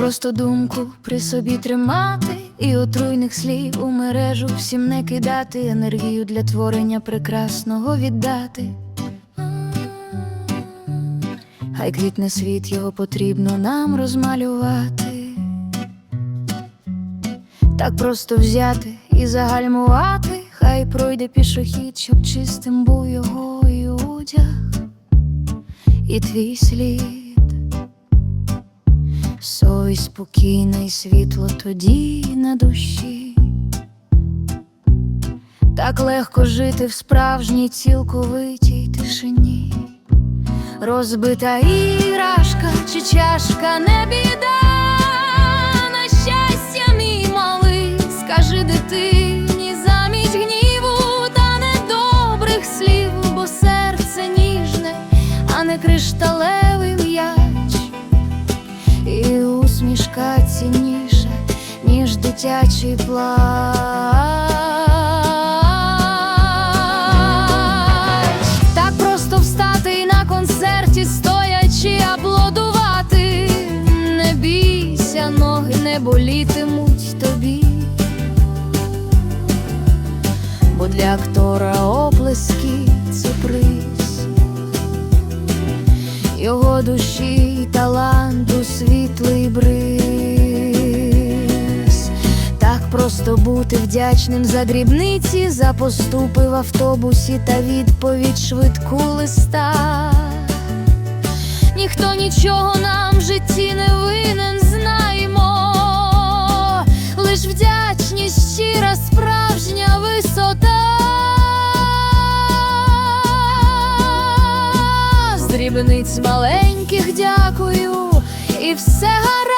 просто думку при собі тримати і отруйних слів у мережу всім не кидати, енергію для творення прекрасного віддати. Хай квітне світ, його потрібно нам розмалювати. Так просто взяти і загальмувати, хай пройде пішохід, щоб чистим був його і одяг, і твій слід. Совість спокійна і світло тоді на душі. Так легко жити в справжній цілковитій тишині. Розбита іграшка чи чашка не біда, на щастя, мій малий, скажи дитині замість гніву та недобрих слів, бо серце ніжне, а не кришталевий дитячий плач. Так просто встати і на концерті стоячи аплодувати. Не бійся, ноги не болітимуть тобі. Бо для актора оплески це приз його душі Просто бути вдячним за дрібниці, за поступи в автобусі та відповідь швидку листа. Ніхто нічого нам в житті не винен, знаємо, лиш вдячність щира, справжня висота. З дрібниць маленьких дякую, і все гаразд,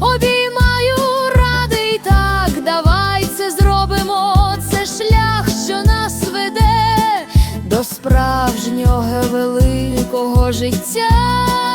обіймаю, радий так, давай це зробимо. Це шлях, що нас веде до справжнього великого життя.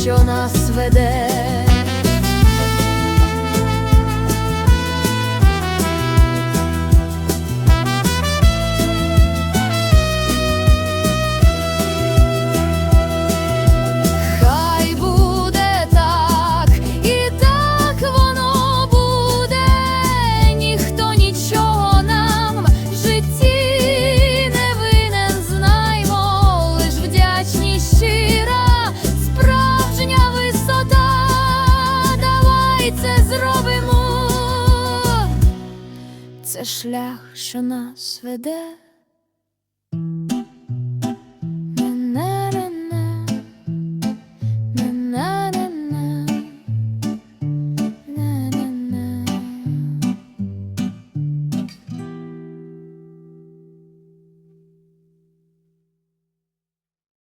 Що нас веде. Це шлях, що нас веде.